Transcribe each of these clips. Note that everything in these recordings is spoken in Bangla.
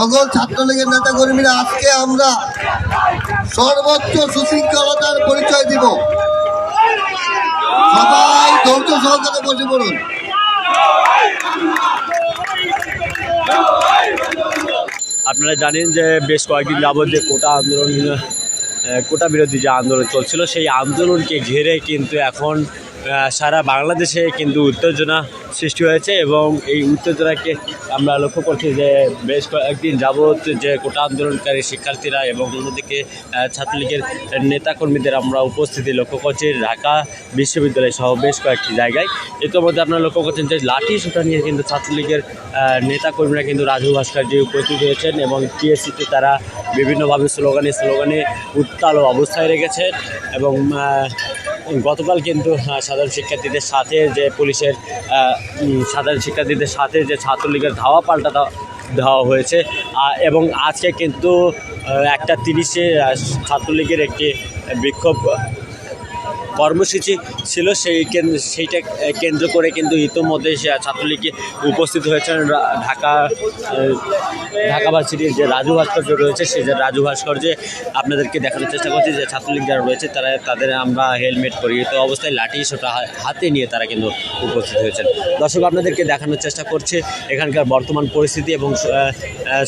সকল ছাত্রলীগের নেতা কর্মীরা আজকে আমরা সর্বোচ্চ সুশৃঙ্খলতার পরিচয় দিব। সবাই ধৈর্য সহকারে বসে পড়ুন। আপনারা জানেন যে বেশ কয়েকদিন যাবৎ যে কোটা আন্দোলন কোটা বিরোধী যে আন্দোলন চলছিল, সেই আন্দোলনকে ঘিরে কিন্তু এখন সারা বাংলাদেশে কিন্তু উত্তেজনা সৃষ্টি হয়েছে এবং এই উত্তেজনাকে আমরা লক্ষ্য করছি যে বেশ কয়েকদিন যাবৎ যে কোটা আন্দোলনকারী শিক্ষার্থীরা এবং অন্যদিকে ছাত্রলীগের নেতাকর্মীদের আমরা উপস্থিতি লক্ষ্য করছি ঢাকা বিশ্ববিদ্যালয় সহ বেশ কয়েকটি জায়গায়। ইতিমধ্যে আপনারা লক্ষ্য করছেন যে লাঠি সোটা নিয়ে কিন্তু ছাত্রলীগের নেতাকর্মীরা কিন্তু রাজু ভাস্কর্যে উপস্থিত হয়েছেন এবং টিএসসিতে তারা বিভিন্নভাবে স্লোগানে স্লোগানে উত্তাল অবস্থায় রেখেছেন এবং গতকাল কিন্তু সাধারণ শিক্ষার্থীদের সাথে যে পুলিশের সাধারণ শিক্ষার্থীদের সাথে যে ছাত্রলীগের ধাওয়া পাল্টা দেওয়া হয়েছে। এবং আজকে কিন্তু একটা তিরিশে ছাত্রলীগের একটি বিক্ষোভ কর্মসূচি ছিল, সেই সেইটা কেন্দ্র করে কিন্তু ইতোমধ্যে ছাত্রলীগে উপস্থিত হয়েছেন। ঢাকা ঢাকা ভার্সিটির যে রাজু ভাস্কর্য রয়েছে, সেই যে রাজু ভাস্কর্যে আপনাদেরকে দেখানোর চেষ্টা করছি যে ছাত্রলীগ যারা রয়েছে, তারা, তাদের আমরা হেলমেট পরিহিত অবস্থায়, লাঠি সোটা হাতে নিয়ে তারা কিন্তু উপস্থিত হয়েছেন। দর্শক, আপনাদেরকে দেখানোর চেষ্টা করছে, এখানকার বর্তমান পরিস্থিতি এবং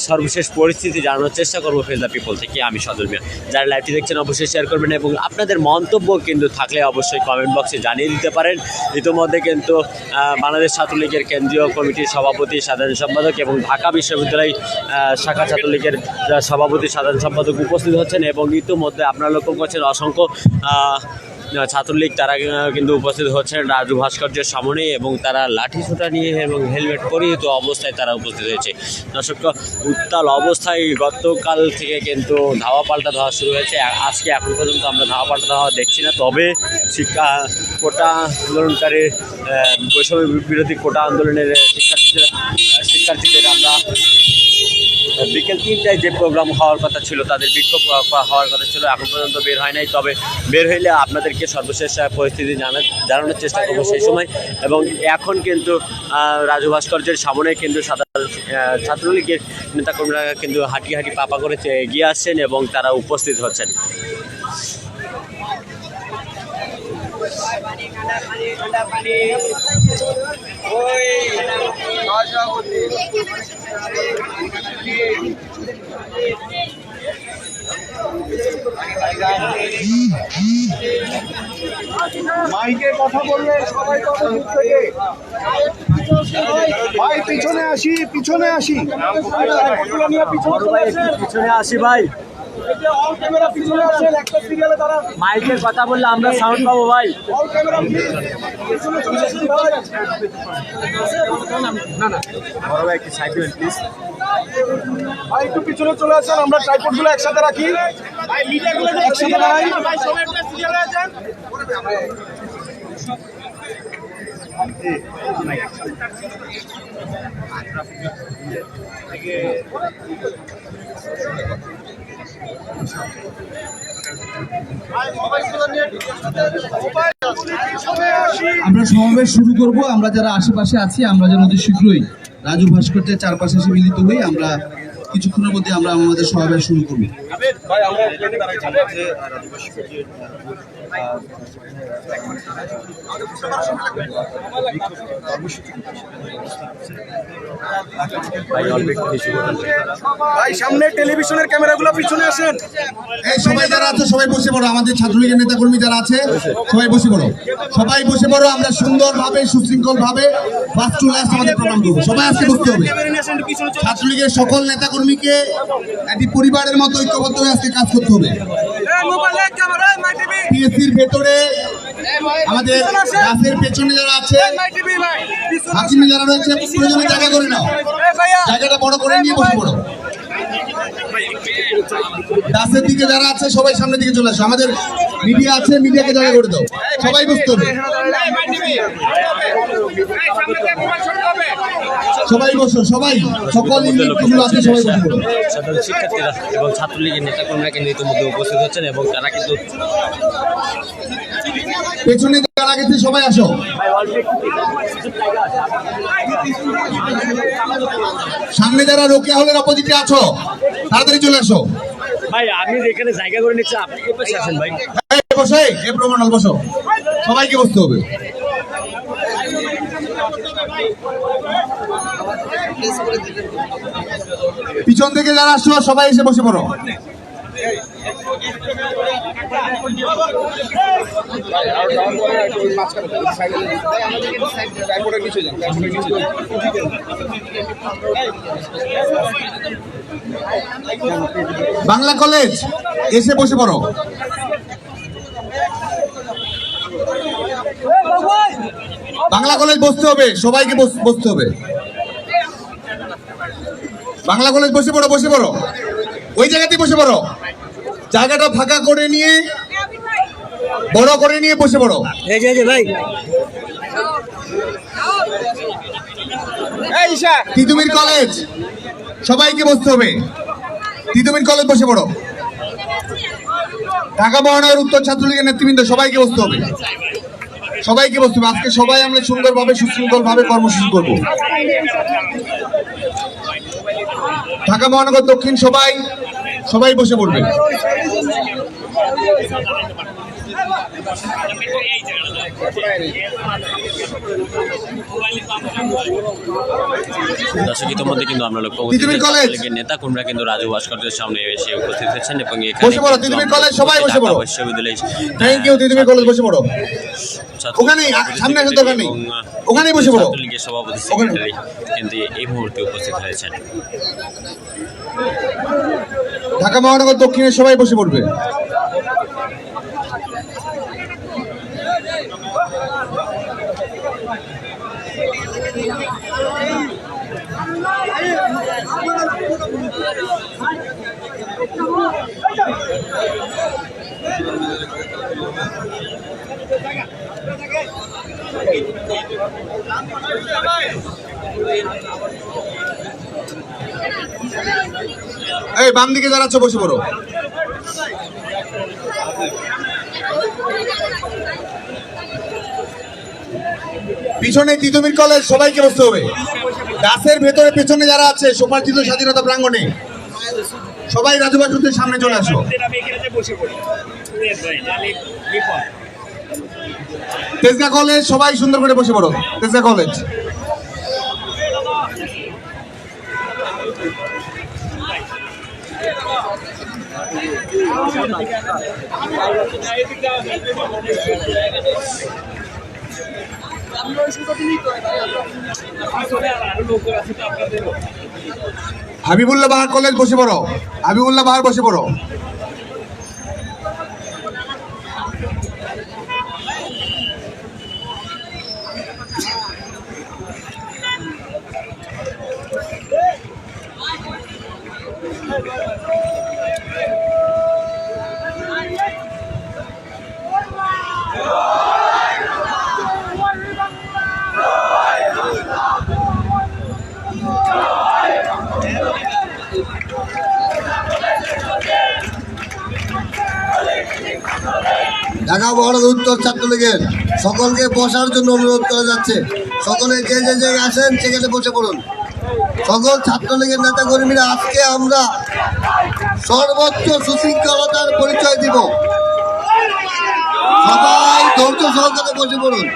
সর্বশেষ পরিস্থিতি জানানোর চেষ্টা করব দ্য পিপল থেকে। আমি সদর মিয়া। যারা লাইভটি দেখছেন, অবশ্যই শেয়ার করবেন এবং আপনাদের মন্তব্য কিন্তু থাকলে অবশ্যই কমেন্ট বক্সে জানিয়ে দিতে পারেন। ইতিমধ্যে কিন্তু বাংলাদেশ ছাত্রলীগের কেন্দ্রীয় কমিটির সভাপতি, সাধারণ সম্পাদক এবং ঢাকা বিশ্ববিদ্যালয় শাখা ছাত্রলীগের সভাপতি, সাধারণ সম্পাদক উপস্থিত হচ্ছেন এবং ইতিমধ্যে আপনারা লক্ষ্য করছেন অসংখ্য ছাত্রলীগ তারা কিন্তু উপস্থিত হচ্ছেন রাজু ভাস্কর্যের সামনে এবং তারা লাঠি ছোটা নিয়ে এবং হেলমেট পরিহিত অবস্থায় তারা উপস্থিত হয়েছে। দর্শক, উত্তাল অবস্থায় গতকাল থেকে কিন্তু ধাওয়া পাল্টা ধাওয়া শুরু হয়েছে। আজকে এখন পর্যন্ত আমরা ধাওয়া পাল্টা ধাওয়া দেখছি না, তবে শিক্ষা, কোটা আন্দোলনকারী বৈষম্য বিরোধী কোটা আন্দোলনের শিক্ষার্থীদের শিক্ষার্থীদের আমরা বিকেল তিনটায় যে প্রোগ্রাম হওয়ার কথা ছিল, তাদের বিক্ষোভ হওয়ার কথা ছিল, এখন পর্যন্ত বের হয় নাই। তবে বের হইলে আপনাদেরকে সর্বশেষ পরিস্থিতি জানা জানানোর চেষ্টা করব সেই সময়। এবং এখন কিন্তু রাজু ভাস্কর্যের সামনে কিন্তু সাধারণ ছাত্রলীগের নেতাকর্মীরা কিন্তু হাঁটি হাঁটি পাপা করে এগিয়ে আসছেন এবং তারা উপস্থিত হচ্ছেন। মাইকে কথা বললে সবাই তখন দূর থেকে। ভাই পিছনে আসি পিছনে আসি। পিছনে আসি ভাই। যে মাইকের কথা বললে আমরা সাউন্ড পাবো ভাই। ভাই। ভাই, একটু পিছনে চলে আসেন আমরা ট্রাইপডগুলো একসাথে রাখি। একসাথে আমরা সমাবেশ শুরু করব। আমরা যারা আশেপাশে আছি, আমরা যেন অতি শীঘ্রই রাজু ভাস্কর্যের চারপাশে এসে মিলিত হই। আমরা কিছুক্ষণের মধ্যে আমরা আমাদের সমাবেশ শুরু করব। ভাই সামনে টেলিভিশনের ক্যামেরাগুলো পিছনে আসেন। এই সবাই যারা আছে সবাই বসে পড়ো। আমাদের ছাত্রলীগের নেতাকর্মী যারা আছে সবাই বসে পড়ো। সবাই বসে পড়ো আমরা সুন্দরভাবে সুশৃঙ্খল ভাবে ফার্স্ট টু লাস্ট আমাদের প্রোগ্রাম করব। সবাই আজকে বসতে হবে। ছাত্রলীগের সকল নেতাকর্মীকে একটি পরিবারের মতো ঐক্যবদ্ধ হয়ে আজকে কাজ করতে হবে। পিএসসির ভেতরে আমাদের গাছের পেছনে যারা আছে হাসিমি যারা রয়েছে, প্রয়োজনে জায়গা করে নাও। জায়গাটা বড় করে নিয়ে বসে পড়ো। দাসের দিকে যারা আছে, সবাই সামনের দিকে চলে আসো। আমাদের মিডিয়া আছে, মিডিয়াকে জায়গা করে দাও। সবাই বুঝতে হবে। সবাই বসো সবাই। সকল আছে সবাই সাধারণ শিক্ষার্থীরা এবং ছাত্রলীগের নেতাকর্মীরা কিন্তু ইতিমধ্যে উপস্থিত হচ্ছেন এবং তারা কিন্তু পেছনে যারা গেছে সবাই আসো। সামনে যারা রোকেয়া হলের অপোজিটে আছো তাড়াতাড়ি চলে আসো। ভাই আমি এখানে জায়গা করে নিচ্ছি আপনি এ পাশে আসেন ভাই? বসে এ প্রমাণাল বসো। সবাইকে বসতে হবে। পিছন থেকে যারা আসছো, সবাই এসে বসে পড়ো। বাংলা কলেজ, এসে বসে পড়ো। বাংলা কলেজ বসতে হবে, সবাইকে বস- বসতে হবে। বাংলা কলেজ বসে পড়ো বসে পড়ো। ওই জায়গাতেই বসে পড়ো। জায়গাটা ফাঁকা করে নিয়ে বড় করে নিয়ে বসে পড়ো। এই যে এই যে ভাই। তিতুমির কলেজ সবাইকে বসতে হবে। তিতুমির কলেজ বসে পড়ো। ঢাকা মহানগর উত্তর ছাত্রলীগের নেতৃবৃন্দ সবাইকে বসতে হবে। সবাইকে বসতে হবে। আজকে সবাই আমরা সুন্দরভাবে সুশৃঙ্খল ভাবে কর্মসূচি করব। ঢাকা মহানগর দক্ষিণ সবাই সবাই বসে পড়বে দর্শক ইতিমধ্যে কিন্তু আমরা লক্ষ্য করছি নেতা কিন্তু রাজু ভাস্কর্যের সামনে এসে উপস্থিত হয়েছেন এবং এখানে বসে পড়ো, কলেজ, সবাই বসে ঢাকা পড়ো। বিশ্ববিদ্যালয় থ্যাংক ইউ কলেজ বসে পড়ো ওখানেই, সামনে আসার দরকার নেই। ওখানেই বসে পড়ো। ছাত্রলীগের সভাপতি। সেক্রেটারি কিন্তু এই মুহূর্তে উপস্থিত হয়েছেন ঢাকা মহানগর দক্ষিণের সবাই বসে পড়বে এই, বাম দিকে যারা বসে পড়ো। পিছনে তিতুমির কলেজ সবাইকে বসতে হবে। গাছের ভেতরে পেছনে যারা আছে, সোপার্জিত স্বাধীনতা প্রাঙ্গণে, সবাই রাজু বাসুদের সামনে চলে আসো। তেজগা কলেজ সবাই সুন্দর করে বসে পড়ো। তেজগা কলেজ হাবিবুল্লাহ বাহার কলেজ বসে পড়ো। হাবিবুল্লাহ বাহার বসে পড়ো। ঢাকা মহানগর উত্তর ছাত্রলীগের সকলকে বসার জন্য অনুরোধ করা যাচ্ছে। সকলে যে যে জায়গায় আসেন, সেখানে বসে পড়ুন। সকল ছাত্রলীগের নেতা কর্মীরা আজকে আমরা সর্বোচ্চ সুশৃঙ্খলতার পরিচয় দিব। সবাই ধৈর্য সহকারে বসে পড়ুন।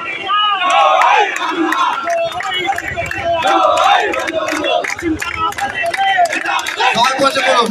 সবাই বসে পড়ুন।